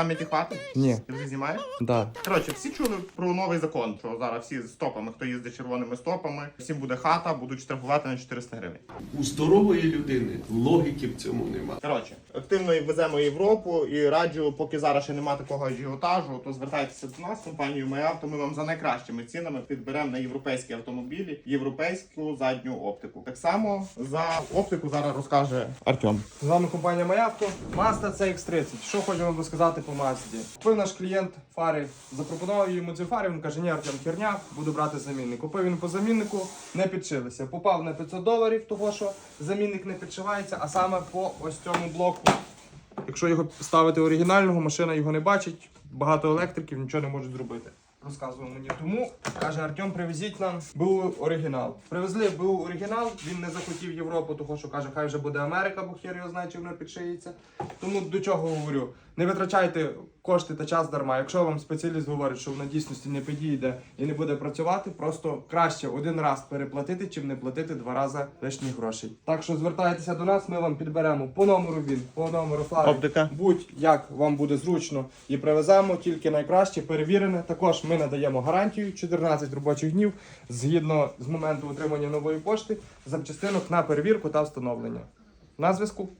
Пам'яті хватить? Ні. Ти вже знімаєш? Да. Коротше, всі чули про новий закон, що зараз всі з стопами, хто їздить червоними стопами, всім буде хата, будуть штрафувати на 400 гривень. У здорової людини логіки в цьому нема. Коротше, активно веземо Європу і раджу, поки зараз ще немає такого ажіотажу, то звертайтеся до нас, компанію «Моявто». Ми вам за найкращими цінами підберемо на європейські автомобілі, європейську задню оптику. Так само за оптику зараз розкаже Артем. З вами компанія Маявто. Mazda CX-30. Що хочу вам розказати по Мазді. Купив наш клієнт фари, запропонував йому ці фари, він каже, ні, Артем, херня, буду брати замінник. Купив він по заміннику, не підшилися. Попав на 500 доларів, того що замінник не підшивається, а саме по ось цьому блоку. Якщо його ставити оригінального, машина його не бачить, багато електриків нічого не можуть зробити. Розказував мені. Тому каже Артем, привезіть нам був оригінал. Привезли був оригінал, він не захотів Європу, того що каже, хай вже буде Америка, бо хер його знає, чи вона підшиється. Тому до чого говорю? Не витрачайте кошти та час дарма. Якщо вам спеціаліст говорить, що воно дійсності не підійде і не буде працювати, просто краще один раз переплатити, чим не платити два рази лишніх грошей. Так що звертайтеся до нас, ми вам підберемо по номеру він, по номеру фари. Будь-як вам буде зручно і привеземо тільки найкраще, перевірене. Також ми надаємо гарантію 14 робочих днів згідно з моменту отримання нової пошти запчастинок на перевірку та встановлення. На зв'язку.